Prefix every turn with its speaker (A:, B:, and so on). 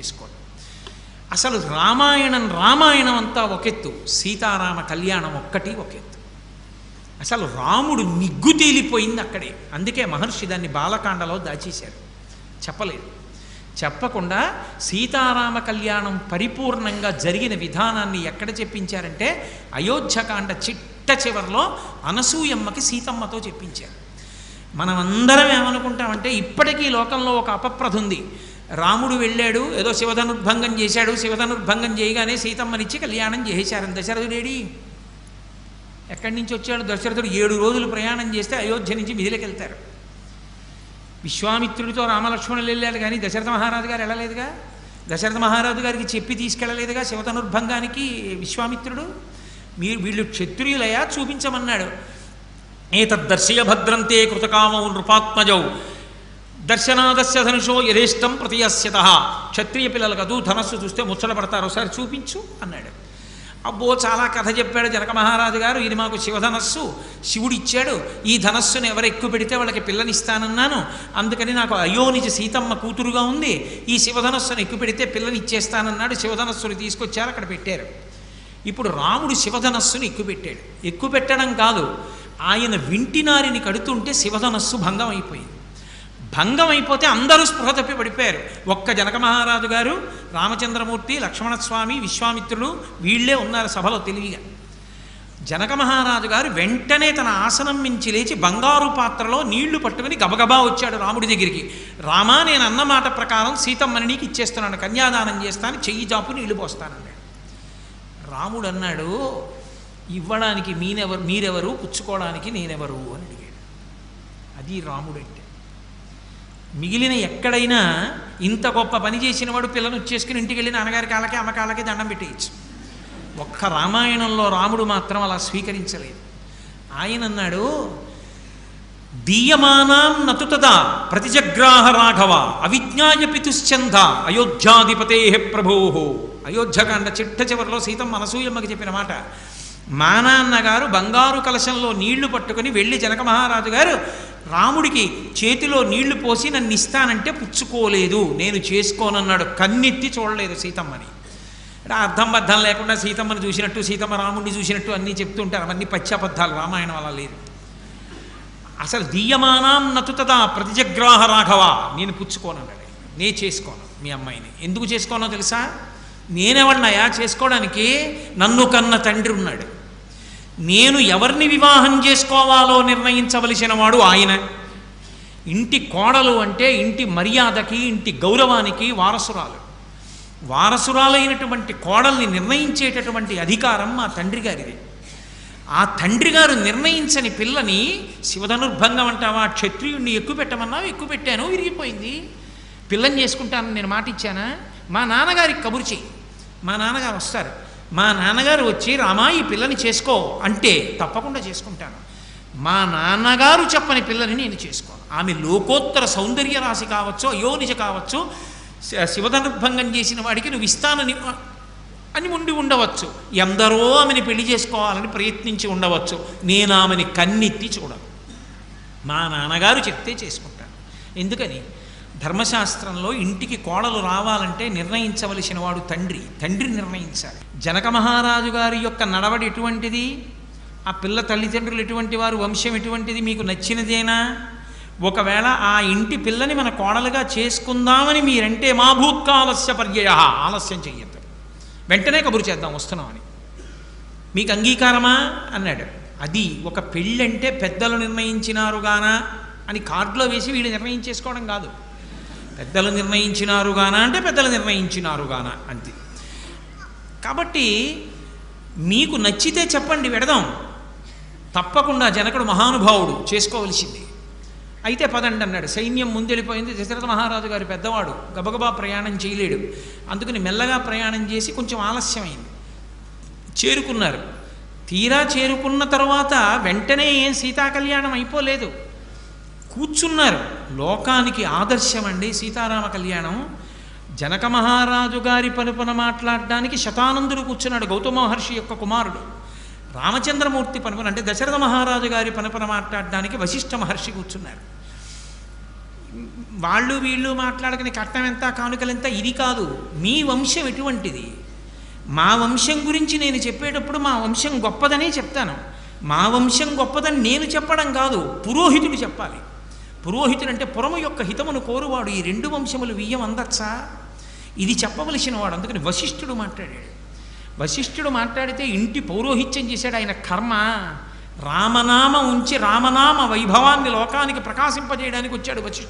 A: చేసుకోవడం అసలు రామాయణం రామాయణం అంతా ఒకెత్తు. సీతారామ కళ్యాణం ఒక్కటి ఒకెత్తు. అసలు రాముడు నిగ్గు తేలిపోయింది అక్కడే. అందుకే మహర్షి దాన్ని బాలకాండలో దాచేశారు. చెప్పలేదు. చెప్పకుండా సీతారామ కళ్యాణం పరిపూర్ణంగా జరిగిన విధానాన్ని ఎక్కడ చెప్పించారంటే అయోధ్యకాండ చిట్ట చివరిలో అనసూయమ్మకి సీతమ్మతో చెప్పించారు. మనమందరం ఏమనుకుంటామంటే ఇప్పటికీ లోకంలో ఒక అపప్రధ ఉంది రాముడు వెళ్ళాడు ఏదో శివధనుర్భంగం చేశాడు శివధనుర్భంగం చేయగానే సీతమ్మనిచ్చి కళ్యాణం చేసేశారని దశరథుడేడి. ఎక్కడి నుంచి వచ్చాడు? దశరథుడు ఏడు రోజులు ప్రయాణం చేస్తే అయోధ్య నుంచి మిదిలికి వెళ్తారు విశ్వామిత్రుడితో రామలక్ష్మణులు వెళ్ళారు కానీ దశరథ మహారాజు గారు వెళ్ళలేదుగా? దశరథ మహారాజు గారికి చెప్పి తీసుకెళ్ళలేదుగా శివధనుర్భంగానికి విశ్వామిత్రుడు? మీరు వీళ్ళు క్షత్రియులయా? చూపించమన్నాడు. ఏతద్దర్శయ భద్రంతే కృతకామౌ నృపాత్మజౌ. దర్శనాదస్య ధనుషో యథేష్టం ప్రతియస్యత. క్షత్రియ పిల్లలు కదూ ధనస్సు చూస్తే ముచ్చట పడతారు. ఒకసారి చూపించు అన్నాడు. అబ్బో చాలా కథ చెప్పాడు జనక మహారాజు గారు. ఇది మాకు శివధనస్సు. శివుడు ఇచ్చాడు ఈ ధనస్సును ఎవరు ఎక్కువ పెడితే వాళ్ళకి పిల్లనిస్తానన్నాను. అందుకని నాకు అయోనిజ సీతమ్మ కూతురుగా ఉంది. ఈ శివధనస్సును ఎక్కువ పెడితే పిల్లనిచ్చేస్తానన్నాడు. శివధనస్సును శివధనస్సుని తీసుకొచ్చారు అక్కడ పెట్టారు. ఇప్పుడు రాముడు శివధనస్సుని ఎక్కువ పెట్టాడు. ఎక్కువ పెట్టడం కాదు. ఆయన వింటినారిని కడుతుంటే శివధనస్సు భంగం అయిపోయింది భంగం అయిపోతే అందరూ స్పృహ తప్పి పడిపోయారు. ఒక్క జనక మహారాజు గారు రామచంద్రమూర్తి లక్ష్మణస్వామి విశ్వామిత్రులు వీళ్ళే ఉన్నారు సభలో తెలివిగా. జనక మహారాజు గారు వెంటనే తన ఆసనం మించి లేచి బంగారు పాత్రలో నీళ్ళు పట్టుకుని గబగబా వచ్చాడు రాముడి దగ్గరికి. రామా నేను అన్నమాట ప్రకారం సీతమ్మని నీకు ఇచ్చేస్తున్నాను కన్యాదానం చేస్తాను చెయ్యి జాపు నీళ్ళు పోస్తానన్నాడు. రాముడు అన్నాడు ఇవ్వడానికి మీనెవరు మీరెవరు పుచ్చుకోవడానికి నేనెవరు? అని అడిగాడు. అది రాముడు అంటే మిగిలిన ఎక్కడైనా ఇంత గొప్ప పని చేసిన వాడు పిల్లను వచ్చేసుకుని ఇంటికి వెళ్ళి నాన్నగారి కాళ్ళకి దండం పెట్టేయచ్చు. ఒక్క రామాయణంలో రాముడు మాత్రం అలా స్వీకరించలేదు. ఆయన అన్నాడు దీయమానాం నతుతదా ప్రతిజగ్రాహ రాఘవ అవిజ్ఞాయ పితుశ్చంద అయోధ్యాధిపతే ప్రభో. అయోధ్యకాండ చిట్ట చివరిలో సీతమ్మ అనసూయమ్మకి చెప్పిన మాట. మా నాన్నగారు బంగారు కలశంలో నీళ్ళు పట్టుకుని వెళ్ళి జనక మహారాజు గారు రాముడికి చేతిలో నీళ్ళు పోసి నన్ను ఇస్తానంటే పుచ్చుకోలేదు. నేను చేసుకోనన్నాడు. కన్నెత్తి చూడలేదు సీతమ్మని. అర్థం బద్ధం లేకుండా సీతమ్మని చూసినట్టు సీతమ్మ రాముడిని చూసినట్టు అన్నీ చెప్తుంటారు. అవన్నీ పశ్చాబద్ధాలు రామాయణం అలా లేదు. అసలు దీయమానాం నతుతదా ప్రతిజగ్రాహ రాఘవ. నేను పుచ్చుకోనన్నాడు. నే చేసుకోను మీ అమ్మాయిని. ఎందుకు చేసుకోనో తెలుసా? నేనెవడినాయా చేసుకోవడానికి నన్ను కన్న తండ్రి ఉన్నాడు. నేను ఎవరిని వివాహం చేసుకోవాలో నిర్ణయించవలసిన వాడు ఆయన. ఇంటి కోడలు అంటే ఇంటి మర్యాదకి ఇంటి గౌరవానికి వారసురాలు. వారసురాలైనటువంటి కోడల్ని నిర్ణయించేటటువంటి అధికారం మా తండ్రి గారిది. ఆ తండ్రి గారు నిర్ణయించని పిల్లని శివధనుర్భంగం అంటావా క్షత్రియుణ్ణి ఎక్కువ పెట్టమన్నావు ఎక్కువ పెట్టాను విరిగిపోయింది. పిల్లని చేసుకుంటానని నేను మాట ఇచ్చానా మా నాన్నగారికి కబురు చెయ్యి. మా నాన్నగారు వస్తారు. మా నాన్నగారు వచ్చి రామా ఈ పిల్లని చేసుకో. అంటే తప్పకుండా చేసుకుంటాను. మా నాన్నగారు చెప్పని పిల్లని నేను చేసుకోను. ఆమె లోకోత్తర సౌందర్య రాశి కావచ్చు అయోనిజ కావచ్చు శివధనుర్భంగం చేసిన వాడికి నువ్వు ఇస్తానని అని ఉండి ఉండవచ్చు. ఎందరో ఆమెని పెళ్ళి చేసుకోవాలని ప్రయత్నించి ఉండవచ్చు. నేను ఆమెని కన్నెత్తి చూడను. మా నాన్నగారు చెప్తే చేసుకుంటాను. ఎందుకని? ధర్మశాస్త్రంలో ఇంటికి కోడలు రావాలంటే నిర్ణయించవలసిన వాడు తండ్రి. తండ్రి నిర్ణయించాలి. జనక మహారాజు గారి యొక్క నడవడి ఎటువంటిది? ఆ పిల్ల తల్లిదండ్రులు ఎటువంటి వారు? వంశం ఎటువంటిది? మీకు నచ్చినదేనా? ఒకవేళ ఆ ఇంటి పిల్లని మన కోడలుగా చేసుకుందామని మీరంటే మా భూత్కాలస్య పర్యయ. ఆలస్యం చెయ్యొద్దు. వెంటనే కబురు చేద్దాం వస్తున్నామని. మీకు అంగీకారమా? అన్నాడు. అది ఒక పెళ్ళంటే పెద్దలు నిర్ణయించినారుగానా అని కార్డులో వేసి వీళ్ళు నిర్ణయించేసుకోవడం కాదు. పెద్దలు నిర్ణయించినారుగానా అంటే పెద్దలు నిర్ణయించినారుగానా అంతే. కాబట్టి మీకు నచ్చితే చెప్పండి విడదాం తప్పకుండా జనకుడు మహానుభావుడు చేసుకోవలసింది. అయితే పదండి అన్నాడు. సైన్యం ముందెళ్ళిపోయింది. దశరథ మహారాజు గారు పెద్దవాడు. గబగబా ప్రయాణం చేయలేడు. అందుకని మెల్లగా ప్రయాణం చేసి కొంచెం ఆలస్యమైంది. చేరుకున్నారు. తీరా చేరుకున్న తర్వాత వెంటనే ఏం సీతా కళ్యాణం అయిపోలేదు. కూర్చున్నారు. లోకానికి ఆదర్శం అండి సీతారామ కళ్యాణం. జనక మహారాజు గారి పనుపన మాట్లాడడానికి శతానందుడు కూర్చున్నాడు గౌతమ మహర్షి యొక్క కుమారుడు. రామచంద్రమూర్తి పనుపన అంటే దశరథ మహారాజు గారి పనుపన మాట్లాడడానికి వశిష్ఠ మహర్షి కూర్చున్నారు. వాళ్ళు వీళ్ళు మాట్లాడకని కట్నం ఎంత కానుకలెంత ఇది కాదు. మీ వంశం ఎటువంటిది? మా వంశం గురించి నేను చెప్పేటప్పుడు మా వంశం గొప్పదనే చెప్తాను. మా వంశం గొప్పదని నేను చెప్పడం కాదు పురోహితుడు చెప్పాలి. పురోహితుడంటే పురము యొక్క హితమును కోరువాడు. ఈ రెండు వంశములు వియ్యం అందచ్చా? ఇది చెప్పవలసిన వాడు. అందుకని వశిష్ఠుడు మాట్లాడాడు. వశిష్ఠుడు మాట్లాడితే ఇంటి పౌరోహిత్యం చేశాడు ఆయన కర్మ. రామనామ ఉంచి రామనామ వైభవాన్ని లోకానికి ప్రకాశింపజేయడానికి వచ్చాడు వశిష్ఠుడు.